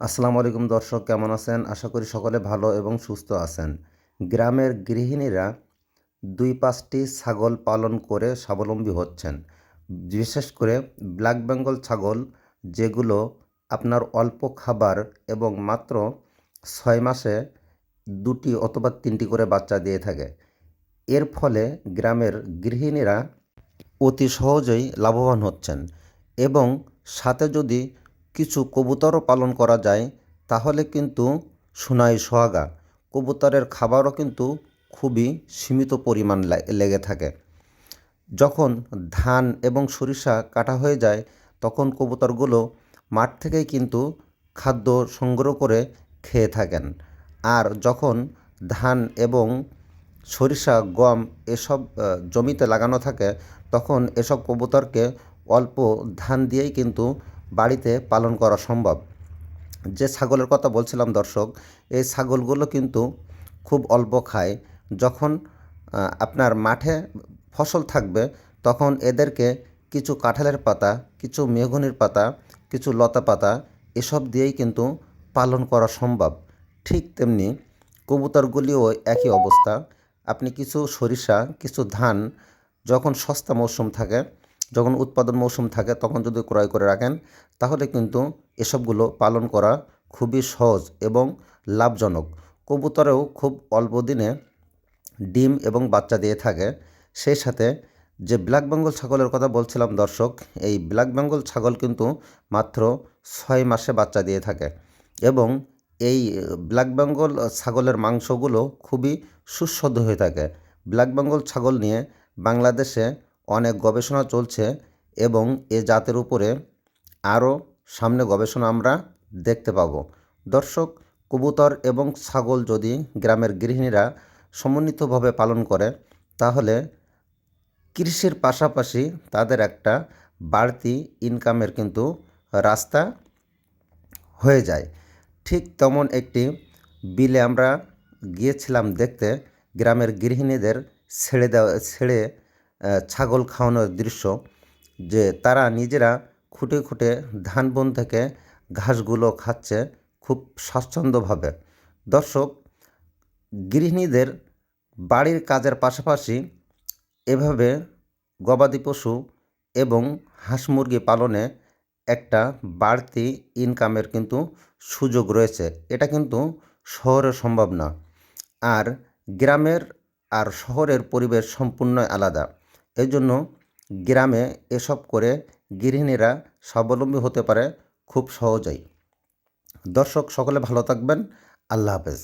আসসালামু আলাইকুম দর্শক, কেমন আছেন? আশা করি সকলে ভালো এবং সুস্থ আছেন। গ্রামের গৃহিণীরা দুই পাঁচটি ছাগল পালন করে স্বাবলম্বী হচ্ছেন। বিশেষ করে ব্ল্যাক বেঙ্গল ছাগল, যেগুলো আপনার অল্প খাবার এবং মাত্র ছয় মাসে দুটি অথবা তিনটি করে বাচ্চা দিয়ে থাকে। এর ফলে গ্রামের গৃহিণীরা অতি সহজেই লাভবান হচ্ছেন এবং সাথে যদি কিছু কবুতরও পালন করা যায়, তাহলে কিন্তু সোনাই সোহাগা। কবুতরের খাবারও কিন্তু খুবই সীমিত পরিমাণ লেগে থাকে। যখন ধান এবং সরিষা কাটা হয়ে যায়, তখন কবুতরগুলো মাঠ থেকেই কিন্তু খাদ্য সংগ্রহ করে খেয়ে থাকেন। আর যখন ধান এবং সরিষা, গম এসব জমিতে লাগানো থাকে, তখন এসব কবুতরকে অল্প ধান দিয়েই কিন্তু বাড়িতে পালন করা সম্ভব। যে ছাগলের কথা বলছিলাম দর্শক, এই ছাগলগুলো কিন্তু খুব অল্প খায়। যখন আপনার মাঠে ফসল থাকবে, তখন এদেরকে কিছু কাঁঠালের পাতা, কিছু মেঘনির পাতা, কিছু লতা পাতা, এসব দিয়েই কিন্তু পালন করা সম্ভব। ঠিক তেমনি কবুতরগুলিও একই অবস্থা। আপনি কিছু সরিষা, কিছু ধান, যখন সস্তা মৌসুম থাকে যখন উৎপাদন মৌসুম থাকে, তখন যদি ক্রয় করে রাখেন, তাহলে কিন্তু এসবগুলো পালন করা খুবই সহজ এবং লাভজনক। কবুতরেও খুব অল্প দিনে ডিম এবং বাচ্চা দিয়ে থাকে। সেই সাথে যে ব্ল্যাক বেঙ্গল ছাগলের কথা বলছিলাম দর্শক, এই ব্ল্যাক বেঙ্গল ছাগল কিন্তু মাত্র ছয় মাসে বাচ্চা দিয়ে থাকে এবং এই ব্ল্যাক বেঙ্গল ছাগলের মাংসগুলো খুবই সুস্বাদু হয়ে থাকে। ব্ল্যাক বেঙ্গল ছাগল নিয়ে বাংলাদেশে অনেক গবেষণা চলছে এবং এ জাতের উপরে আরও সামনে গবেষণা আমরা দেখতে পাবো। দর্শক, কবুতর এবং ছাগল যদি গ্রামের গৃহিণীরা সমন্বিতভাবে পালন করে, তাহলে কৃষির পাশাপাশি তাদের একটা বাড়তি ইনকামের কিন্তু রাস্তা হয়ে যায়। ঠিক তেমন একটি বিলে আমরা গিয়েছিলাম দেখতে, গ্রামের গৃহিণীদের ছেড়ে দেওয়া, ছেড়ে ছাগল খাওয়ানোর দৃশ্য যে তারা নিজেরা খুঁটে খুঁটে ধান বন থেকে ঘাসগুলো খাচ্ছে খুব স্বাচ্ছন্দ্যভাবে। দর্শক, গৃহিণীদের বাড়ির কাজের পাশাপাশি এভাবে গবাদি পশু এবং হাঁস মুরগি পালনে একটা বাড়তি ইনকামের কিন্তু সুযোগ রয়েছে। এটা কিন্তু শহরে সম্ভব না। আর গ্রামের আর শহরের পরিবেশ সম্পূর্ণ আলাদা। এই জন্য গ্রামে এসব করে গৃহিণীরা স্বাবলম্বী হতে পারে খুব সহজেই। দর্শক, সকলে ভালো থাকবেন। আল্লাহ হাফেজ।